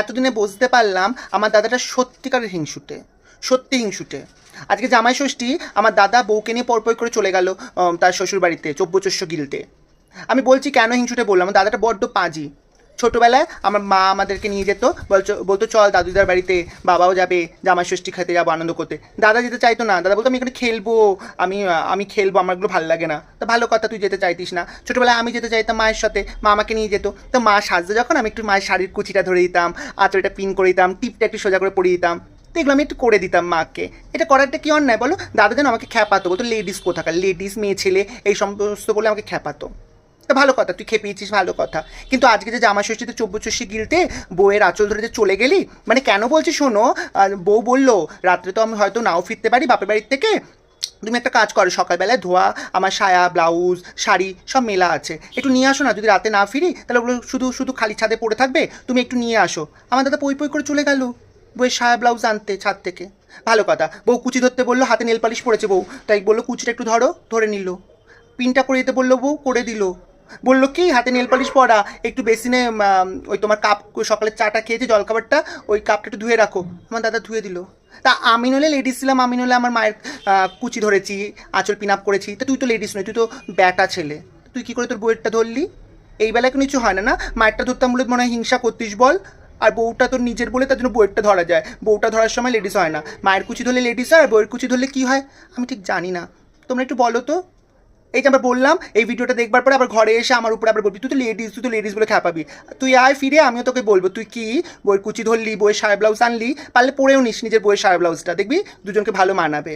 এতদিনে বুঝতে পারলাম আমার দাদাটা সত্যিকারের হিংসুটে, সত্যি হিংসুটে। আজকে জামাই ষষ্ঠী আমার দাদা বউকে নিয়ে পরপর করে চলে গেল তার শ্বশুর বাড়িতে চব্বচস্য গিলতে আমি বলছি, কেন হিংসুটে? বললাম দাদাটা বড্ড পাঁজি। ছোটোবেলায় আমার মা আমাদেরকে নিয়ে যেত, বলছো, বলতো, চল দাদুদার বাড়িতে বাবাও যাবে, জামাই ষষ্ঠী খেতে যাব আনন্দ করতে। দাদা যেতে চাইতো না। দাদা বলতো, আমি এখানে খেলব, আমি আমি খেলব, আমার এগুলো ভালো লাগে না। তো ভালো কথা, তুই যেতে চাইতিস না। ছোটোবেলায় আমি যেতে চাইতাম মায়ের সাথে, মা আমাকে নিয়ে যেত। তো মা সাজতে যখন আমি একটু মায়ের শাড়ির কুচিটা ধরে দিতাম আঁচড়টা পিন করে দিতাম, টিপটা একটু সোজা করে পরিয়ে দিতাম, তো এগুলো আমি একটু করে দিতাম মাকে। এটা করাটা কি অন্যায় বলো? দাদা যেন আমাকে খ্যাপাতো, বলতো, লেডিস কোথাকার? লেডিস, মেয়ে, ছেলে, এই সমস্ত বলে আমাকে খ্যাপাতো। তা ভালো কথা, তুই খেপিয়েছিস ভালো কথা। কিন্তু আজকে যে জামা ষষ্ঠীতে চব্বচষি গিলতে, বউয়ের আঁচল ধরে যে চলে গেলি মানে কেন বলছি শোনো বউ বলল, রাত্রে তো আমি হয়তো নাও ফিরতে পারি বাপের বাড়ির থেকে। তুমি একটা কাজ করো, সকালবেলায় ধোয়া, আমার সায়া, ব্লাউজ, শাড়ি, সব মেলা আছে। একটু নিয়ে আসো না, যদি রাতে না ফিরি, তাহলে ওগুলো শুধু শুধু খালি ছাদে পড়ে থাকবে, তুমি একটু নিয়ে আসো। আমার দাদা পই পই করে চলে গেল, বউয়ের সায়া, ব্লাউজ আনতে ছাদ থেকে। ভালো কথা, বউ কুচি ধরতে বলল, হাতে নেল পালিশ পড়েছে বউ। তাই বলল, কুচিটা একটু ধরো, ধরে নিল। পিনটা করে দিতে বলল বউ, করে দিল। বলল, কি হাতে নেল পালিশ পরা? একটু বেসিনে ওই তোমার কাপ সকালে চাটা খেয়েছে জলখাবারটা ওই কাপটা একটু ধুয়ে রাখো। আমার দাদা ধুয়ে দিল। তা আমি নলে লেডিস ছিলাম, আমি নলে আমার মায়ের কুচি ধরেছি, আঁচল পিন আপ করেছি। তা তুই তো লেডিস নয় তুই তো ব্যাটা ছেলে। তুই কি করে তোর বইয়েরটা ধরলি? এই বেলায় কোনো কিছু হয় না না? মায়েরটা ধরতাম বলে মনে হয় হিংসা করতিস বল, আর বউটা তোর নিজের বলে তার জন্য বইয়েরটা ধরা যায়। বউটা ধরার সময় লেডিস হয় না। মায়ের কুচি ধরলে লেডিস হয়, আর বইয়ের কুচি ধরলে কী হয়? আমি ঠিক জানি না। তোমরা একটু বলো তো। এই যে আমরা বললাম, এই ভিডিওটা দেখবার পরে আবার ঘরে এসে আমার উপরে আবার বলবি, তুই তো লেডিস তুই তো লেডিস বলে খ্যাপাবি তুই আয় ফিরে, আমিও তোকে বলব, তুই কি? বই কুচি ধরলি, বইয়ের সায়া ব্লাউজ আনলি, পারলে পরেও নিস, নিজের বইয়ের সায়া ব্লাউজটা দেখবি? দুজনকে ভালো মানাবে।